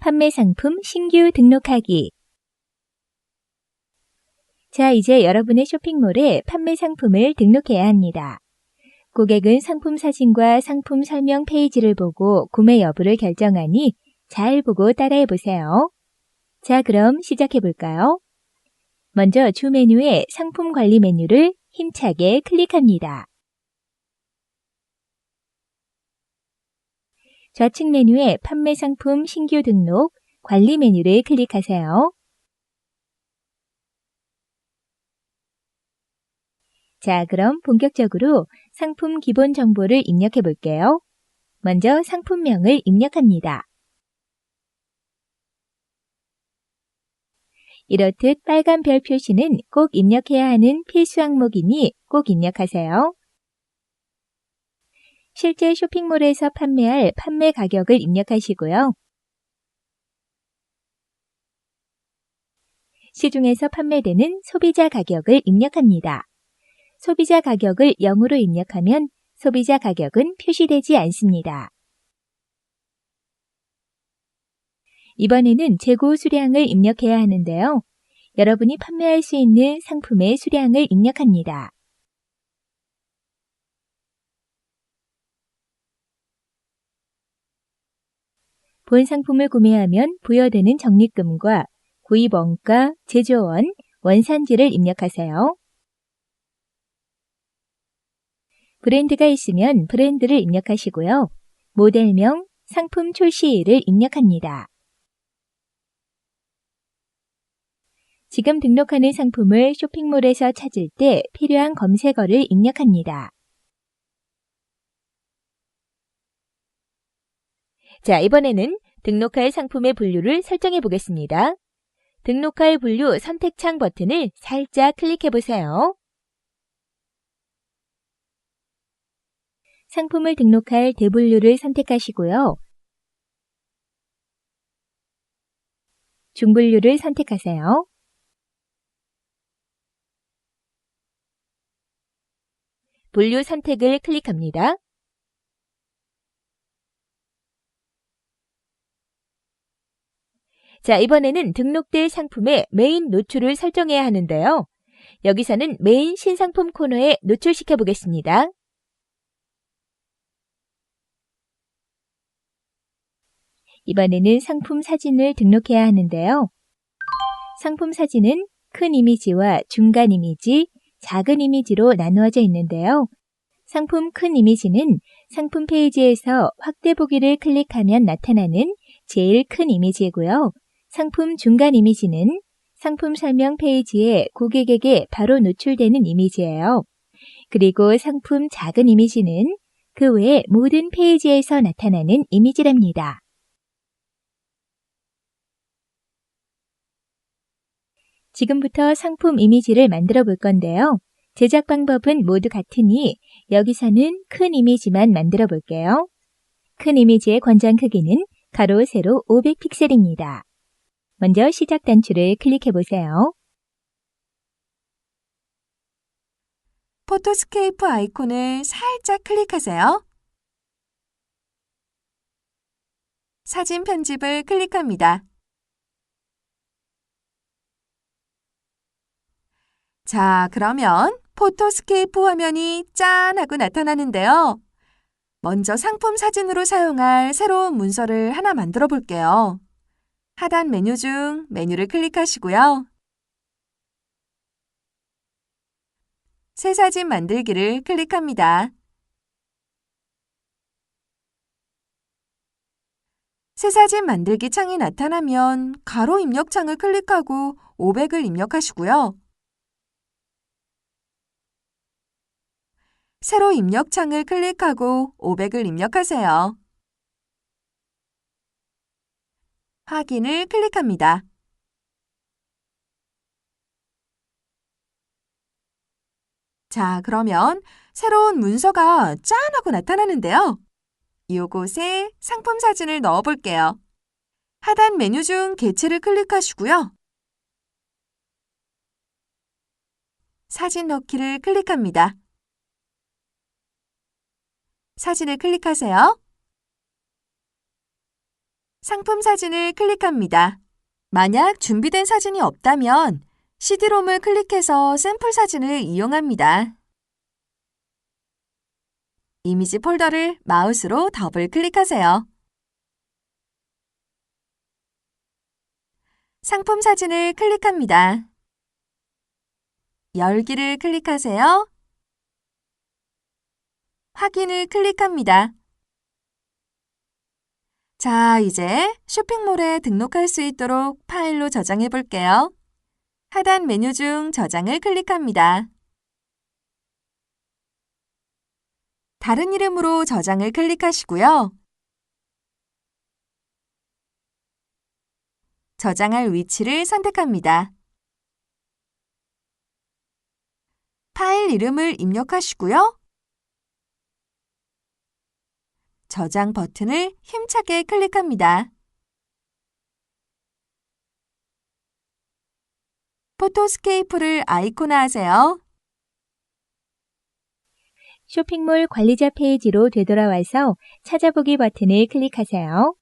판매 상품 신규 등록하기. 자, 이제 여러분의 쇼핑몰에 판매 상품을 등록해야 합니다. 고객은 상품 사진과 상품 설명 페이지를 보고 구매 여부를 결정하니 잘 보고 따라해 보세요. 자, 그럼 시작해 볼까요? 먼저 주 메뉴의 상품 관리 메뉴를 힘차게 클릭합니다. 좌측 메뉴의 판매 상품 신규 등록, 관리 메뉴를 클릭하세요. 자, 그럼 본격적으로 상품 기본 정보를 입력해 볼게요. 먼저 상품명을 입력합니다. 이렇듯 빨간 별 표시는 꼭 입력해야 하는 필수 항목이니 꼭 입력하세요. 실제 쇼핑몰에서 판매할 판매 가격을 입력하시고요. 시중에서 판매되는 소비자 가격을 입력합니다. 소비자 가격을 0으로 입력하면 소비자 가격은 표시되지 않습니다. 이번에는 재고 수량을 입력해야 하는데요. 여러분이 판매할 수 있는 상품의 수량을 입력합니다. 본 상품을 구매하면 부여되는 적립금과 구입 원가, 제조원, 원산지를 입력하세요. 브랜드가 있으면 브랜드를 입력하시고요. 모델명, 상품 출시일을 입력합니다. 지금 등록하는 상품을 쇼핑몰에서 찾을 때 필요한 검색어를 입력합니다. 자, 이번에는 등록할 상품의 분류를 설정해 보겠습니다. 등록할 분류 선택창 버튼을 살짝 클릭해 보세요. 상품을 등록할 대분류를 선택하시고요. 중분류를 선택하세요. 분류 선택을 클릭합니다. 자, 이번에는 등록될 상품의 메인 노출을 설정해야 하는데요. 여기서는 메인 신상품 코너에 노출시켜 보겠습니다. 이번에는 상품 사진을 등록해야 하는데요. 상품 사진은 큰 이미지와 중간 이미지, 작은 이미지로 나누어져 있는데요. 상품 큰 이미지는 상품 페이지에서 확대 보기를 클릭하면 나타나는 제일 큰 이미지이고요. 상품 중간 이미지는 상품 설명 페이지에 고객에게 바로 노출되는 이미지예요. 그리고 상품 작은 이미지는 그 외 모든 페이지에서 나타나는 이미지랍니다. 지금부터 상품 이미지를 만들어 볼 건데요. 제작 방법은 모두 같으니 여기서는 큰 이미지만 만들어 볼게요. 큰 이미지의 권장 크기는 가로, 세로 500픽셀입니다. 먼저 시작 단추를 클릭해 보세요. 포토스케이프 아이콘을 살짝 클릭하세요. 사진 편집을 클릭합니다. 자, 그러면 포토스케이프 화면이 짠 하고 나타나는데요. 먼저 상품 사진으로 사용할 새로운 문서를 하나 만들어 볼게요. 하단 메뉴 중 메뉴를 클릭하시고요. 새 사진 만들기를 클릭합니다. 새 사진 만들기 창이 나타나면 가로 입력 창을 클릭하고 500을 입력하시고요. 새로 입력 창을 클릭하고 500을 입력하세요. 확인을 클릭합니다. 자, 그러면 새로운 문서가 짠 하고 나타나는데요. 이곳에 상품 사진을 넣어 볼게요. 하단 메뉴 중 개체를 클릭하시고요. 사진 넣기를 클릭합니다. 사진을 클릭하세요. 상품 사진을 클릭합니다. 만약 준비된 사진이 없다면 CD롬을 클릭해서 샘플 사진을 이용합니다. 이미지 폴더를 마우스로 더블 클릭하세요. 상품 사진을 클릭합니다. 열기를 클릭하세요. 확인을 클릭합니다. 자, 이제 쇼핑몰에 등록할 수 있도록 파일로 저장해 볼게요. 하단 메뉴 중 저장을 클릭합니다. 다른 이름으로 저장을 클릭하시고요. 저장할 위치를 선택합니다. 파일 이름을 입력하시고요. 저장 버튼을 힘차게 클릭합니다. 포토스케이프를 아이콘화하세요. 쇼핑몰 관리자 페이지로 되돌아와서 찾아보기 버튼을 클릭하세요.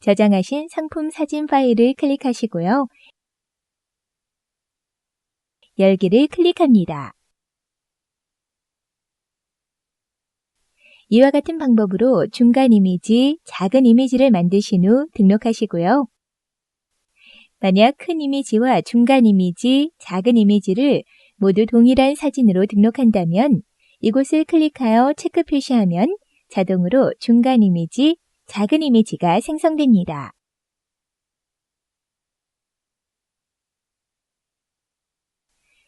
저장하신 상품 사진 파일을 클릭하시고요. 열기를 클릭합니다. 이와 같은 방법으로 중간 이미지, 작은 이미지를 만드신 후 등록하시고요. 만약 큰 이미지와 중간 이미지, 작은 이미지를 모두 동일한 사진으로 등록한다면 이곳을 클릭하여 체크 표시하면 자동으로 중간 이미지, 작은 이미지가 생성됩니다.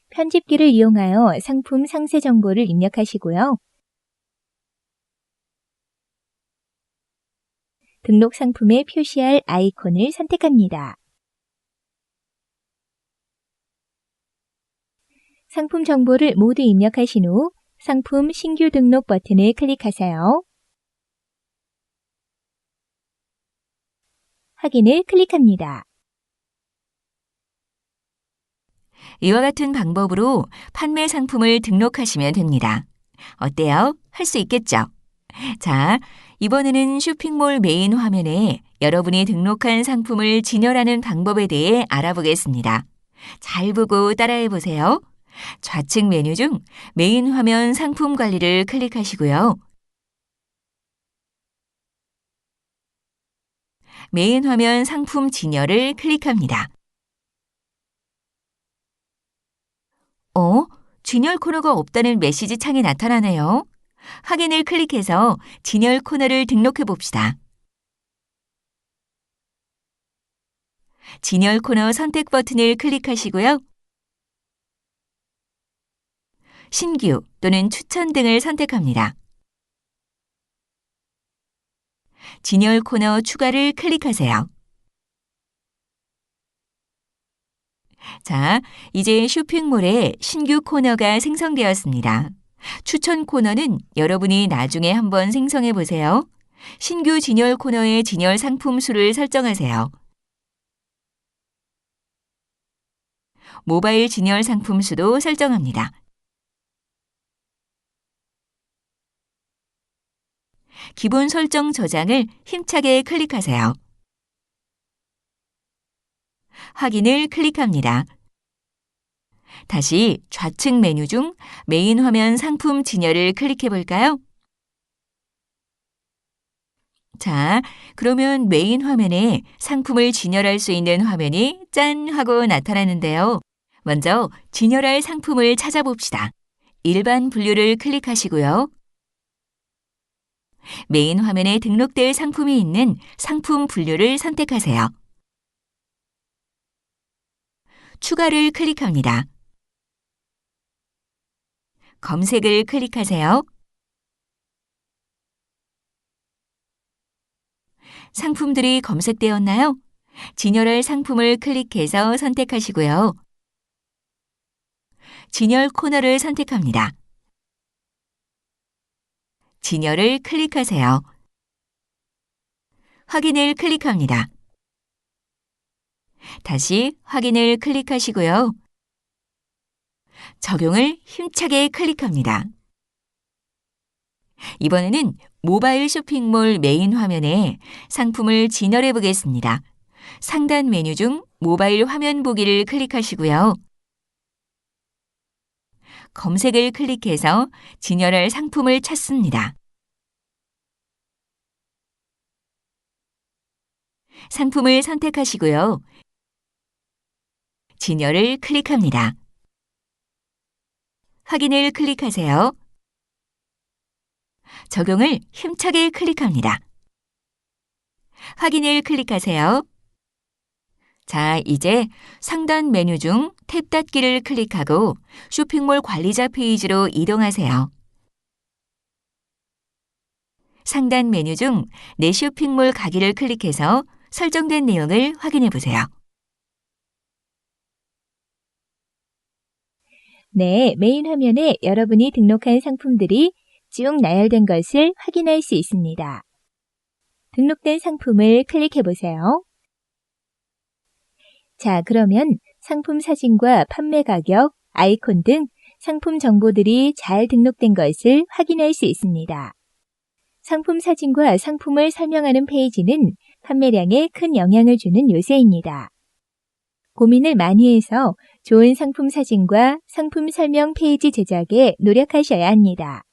편집기를 이용하여 상품 상세 정보를 입력하시고요. 등록 상품에 표시할 아이콘을 선택합니다. 상품 정보를 모두 입력하신 후 상품 신규 등록 버튼을 클릭하세요. 확인을 클릭합니다. 이와 같은 방법으로 판매 상품을 등록하시면 됩니다. 어때요? 할 수 있겠죠? 자, 이번에는 쇼핑몰 메인 화면에 여러분이 등록한 상품을 진열하는 방법에 대해 알아보겠습니다. 잘 보고 따라해 보세요. 좌측 메뉴 중 메인 화면 상품 관리를 클릭하시고요. 메인 화면 상품 진열을 클릭합니다. 어? 진열 코너가 없다는 메시지 창이 나타나네요. 확인을 클릭해서 진열 코너를 등록해 봅시다. 진열 코너 선택 버튼을 클릭하시고요. 신규 또는 추천 등을 선택합니다. 진열 코너 추가를 클릭하세요. 자, 이제 쇼핑몰에 신규 코너가 생성되었습니다. 추천 코너는 여러분이 나중에 한번 생성해 보세요. 신규 진열 코너의 진열 상품 수를 설정하세요. 모바일 진열 상품 수도 설정합니다. 기본 설정 저장을 힘차게 클릭하세요. 확인을 클릭합니다. 다시 좌측 메뉴 중 메인 화면 상품 진열을 클릭해 볼까요? 자, 그러면 메인 화면에 상품을 진열할 수 있는 화면이 짠 하고 나타나는데요. 먼저 진열할 상품을 찾아봅시다. 일반 분류를 클릭하시고요. 메인 화면에 등록될 상품이 있는 상품 분류를 선택하세요. 추가를 클릭합니다. 검색을 클릭하세요. 상품들이 검색되었나요? 진열할 상품을 클릭해서 선택하시고요. 진열 코너를 선택합니다. 진열을 클릭하세요. 확인을 클릭합니다. 다시 확인을 클릭하시고요. 적용을 힘차게 클릭합니다. 이번에는 모바일 쇼핑몰 메인 화면에 상품을 진열해 보겠습니다. 상단 메뉴 중 모바일 화면 보기를 클릭하시고요. 검색을 클릭해서 진열할 상품을 찾습니다. 상품을 선택하시고요. 진열을 클릭합니다. 확인을 클릭하세요. 적용을 힘차게 클릭합니다. 확인을 클릭하세요. 자, 이제 상단 메뉴 중 탭 닫기를 클릭하고 쇼핑몰 관리자 페이지로 이동하세요. 상단 메뉴 중 내 쇼핑몰 가기를 클릭해서 설정된 내용을 확인해 보세요. 네, 메인 화면에 여러분이 등록한 상품들이 쭉 나열된 것을 확인할 수 있습니다. 등록된 상품을 클릭해 보세요. 자, 그러면 상품 사진과 판매 가격, 아이콘 등 상품 정보들이 잘 등록된 것을 확인할 수 있습니다. 상품 사진과 상품을 설명하는 페이지는 판매량에 큰 영향을 주는 요소입니다. 고민을 많이 해서 좋은 상품 사진과 상품 설명 페이지 제작에 노력하셔야 합니다.